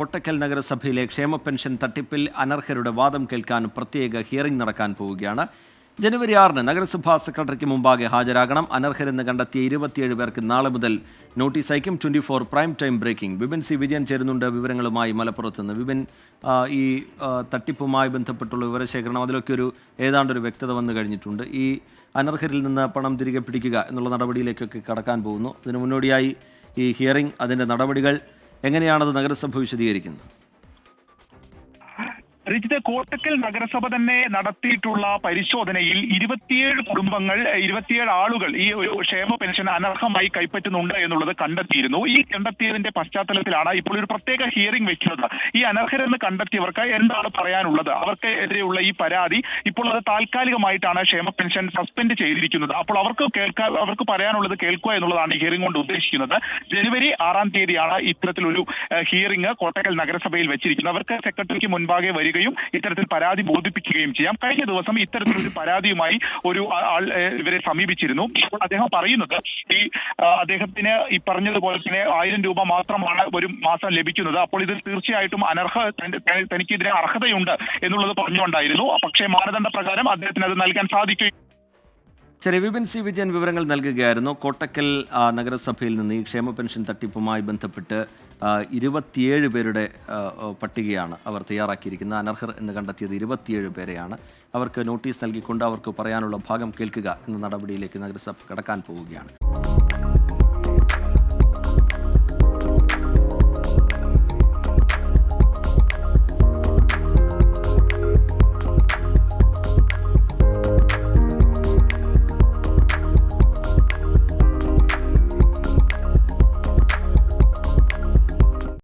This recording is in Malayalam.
കോട്ടക്കൽ നഗരസഭയിലെ ക്ഷേമ പെൻഷൻ തട്ടിപ്പിൽ അനർഹരുടെ വാദം കേൾക്കാൻ പ്രത്യേക ഹിയറിംഗ് നടക്കാൻ പോവുകയാണ്. ജനുവരി ആറിന് നഗരസഭാ സെക്രട്ടറിക്ക് മുമ്പാകെ ഹാജരാകണം. അനർഹരെന്ന് കണ്ടെത്തിയ ഇരുപത്തിയേഴ് പേർക്ക് നാളെ മുതൽ നോട്ടീസ് അയക്കും. Twenty four prime time breaking. Vipin C Vijayan ചേരുന്നുണ്ട്. വിവരങ്ങളുമായി മലപ്പുറത്ത് നിന്ന് വിപിൻ ഈ തട്ടിപ്പുമായി ബന്ധപ്പെട്ടുള്ള വിവരശേഖരണം അതിലൊക്കെ ഒരു ഏതാണ്ടൊരു വ്യക്തത വന്നു കഴിഞ്ഞിട്ടുണ്ട്. ഈ അനർഹരിൽ നിന്ന് പണം തിരികെ പിടിക്കുക എന്നുള്ള നടപടിയിലേക്കൊക്കെ കടക്കാൻ പോകുന്നു. അതിനു മുന്നോടിയായി ഈ ഹിയറിംഗ് അതിന്റെ നടപടികൾ എങ്ങനെയാണത് നഗരസഭ വിശദീകരിക്കുന്നത്? രജിത് കോട്ടക്കൽ നഗരസഭ തന്നെ നടത്തിയിട്ടുള്ള പരിശോധനയിൽ ഇരുപത്തിയേഴ് കുടുംബങ്ങൾ ഇരുപത്തിയേഴ് ആളുകൾ ഈ ഒരു ക്ഷേമ പെൻഷൻ അനർഹമായി കൈപ്പറ്റുന്നുണ്ട് എന്നുള്ളത് കണ്ടെത്തിയിരുന്നു. ഈ കണ്ടെത്തിയതിന്റെ പശ്ചാത്തലത്തിലാണ് ഇപ്പോൾ ഒരു പ്രത്യേക ഹിയറിംഗ് വെക്കുന്നത്. ഈ അനർഹരെന്ന് കണ്ടെത്തിയവർക്ക് എന്താണ് പറയാനുള്ളത്? അവർക്ക് എതിരെയുള്ള ഈ പരാതി ഇപ്പോൾ അത് താൽക്കാലികമായിട്ടാണ് ക്ഷേമ പെൻഷൻ സസ്പെൻഡ് ചെയ്തിരിക്കുന്നത്. അപ്പോൾ അവർക്ക് കേൾക്കാൻ അവർക്ക് പറയാനുള്ളത് കേൾക്കുക എന്നുള്ളതാണ് ഹിയറിംഗ് കൊണ്ട് ഉദ്ദേശിക്കുന്നത്. ജനുവരി ആറാം തീയതിയാണ് ഇത്തരത്തിലൊരു ഹിയറിംഗ് കോട്ടക്കൽ നഗരസഭയിൽ വെച്ചിരിക്കുന്നത്. അവർക്ക് സെക്രട്ടറിക്ക് മുൻപാകെ വരികയും ഇത്തരത്തിൽ പരാതി ബോധിപ്പിക്കുകയും ചെയ്യാം. കഴിഞ്ഞ ദിവസം ഇത്തരത്തിലൊരു പരാതിയുമായി ഒരു ആൾ ഇവരെ സമീപിച്ചിരുന്നു. അദ്ദേഹം പറയുന്നത് ഈ അദ്ദേഹത്തിന് ഈ പറഞ്ഞതുപോലെ തന്നെ ആയിരം രൂപ മാത്രമാണ് ഒരു മാസം ലഭിക്കുന്നത്. അപ്പോൾ ഇത് തീർച്ചയായിട്ടും അനർഹ തനിക്ക് ഇതിന് അർഹതയുണ്ട് എന്നുള്ളത് പറഞ്ഞുകൊണ്ടായിരുന്നു. പക്ഷേ മാനദണ്ഡ പ്രകാരം അദ്ദേഹത്തിന് അത് നൽകാൻ സാധിക്കുകയും ശരി വിപിൻ സി വിജയൻ വിവരങ്ങൾ നൽകുകയായിരുന്നു. കോട്ടക്കൽ നഗരസഭയിൽ നിന്ന് ഈ ക്ഷേമ പെൻഷൻ തട്ടിപ്പുമായി ബന്ധപ്പെട്ട് ഇരുപത്തിയേഴ് പേരുടെ പട്ടികയാണ് അവർ തയ്യാറാക്കിയിരിക്കുന്നത്. അനർഹർ എന്ന് കണ്ടെത്തിയത് ഇരുപത്തിയേഴ് പേരെയാണ്. അവർക്ക് നോട്ടീസ് നൽകിക്കൊണ്ട് അവർക്ക് പറയാനുള്ള ഭാഗം കേൾക്കുക എന്ന നടപടിയിലേക്ക് നഗരസഭ കടക്കാൻ പോവുകയാണ്.